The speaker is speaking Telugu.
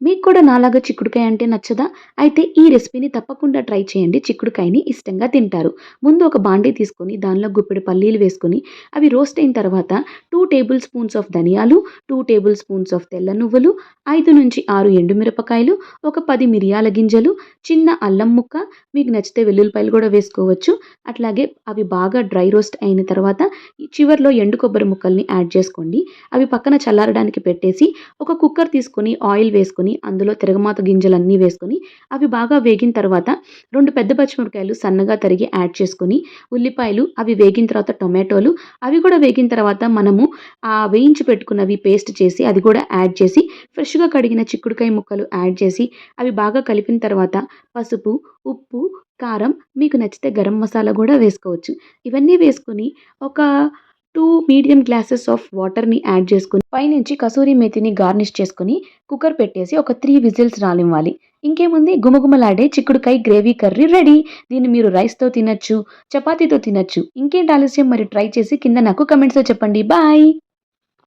మీకు కూడా నాలాగా చిక్కుడుకాయ అంటే నచ్చదా? అయితే ఈ రెసిపీని తప్పకుండా ట్రై చేయండి. చిక్కుడుకాయని ఇష్టంగా తింటారు. ముందు ఒక బాండీ తీసుకొని దానిలో గుప్పెడు పల్లీలు వేసుకొని అవి రోస్ట్ అయిన తర్వాత టూ టేబుల్ స్పూన్స్ ఆఫ్ ధనియాలు టూ టేబుల్ స్పూన్స్ ఆఫ్ తెల్ల నువ్వులు ఐదు నుంచి ఆరు ఎండుమిరపకాయలు ఒక పది మిరియాల గింజలు చిన్న అల్లం ముక్క మీకు నచ్చితే వెల్లుల్లిపాయలు కూడా వేసుకోవచ్చు. అట్లాగే అవి బాగా డ్రై రోస్ట్ అయిన తర్వాత ఈ చివర్లో ఎండు కొబ్బరి ముక్కల్ని యాడ్ చేసుకోండి. అవి పక్కన చల్లారడానికి పెట్టేసి ఒక కుక్కర్ తీసుకొని ఆయిల్ వేసుకొని వేసుకొని అందులో తిరగమాత గింజలన్నీ వేసుకొని అవి బాగా వేగిన తర్వాత రెండు పెద్ద పచ్చిమిరపకాయలు సన్నగా తరిగి యాడ్ చేసుకొని ఉల్లిపాయలు అవి వేగిన తర్వాత టొమాటోలు అవి కూడా వేగిన తర్వాత మనము ఆ వేయించి పెట్టుకున్నవి పేస్ట్ చేసి అది కూడా యాడ్ చేసి ఫ్రెష్గా కడిగిన చిక్కుడుకాయ ముక్కలు యాడ్ చేసి అవి బాగా కలిపిన తర్వాత పసుపు ఉప్పు కారం మీకు నచ్చితే గరం మసాలా కూడా వేసుకోవచ్చు. ఇవన్నీ వేసుకొని ఒక టూ మీడియం గ్లాసెస్ ఆఫ్ వాటర్ని యాడ్ చేసుకొని పైనుంచి కసూరి మేతిని గార్నిష్ చేసుకొని కుక్కర్ పెట్టేసి ఒక త్రీ విజిల్స్ రానివ్వాలి ఇంకేముంది? గుమగుమలాడే చిక్కుడుకాయ గ్రేవీ కర్రీ రెడీ. దీన్ని మీరు రైస్తో తినచ్చు చపాతీతో తినచ్చు. ఇంకేంటి ఆలస్యం? మరి ట్రై చేసి కింద నాకు కమెంట్స్లో చెప్పండి. బాయ్!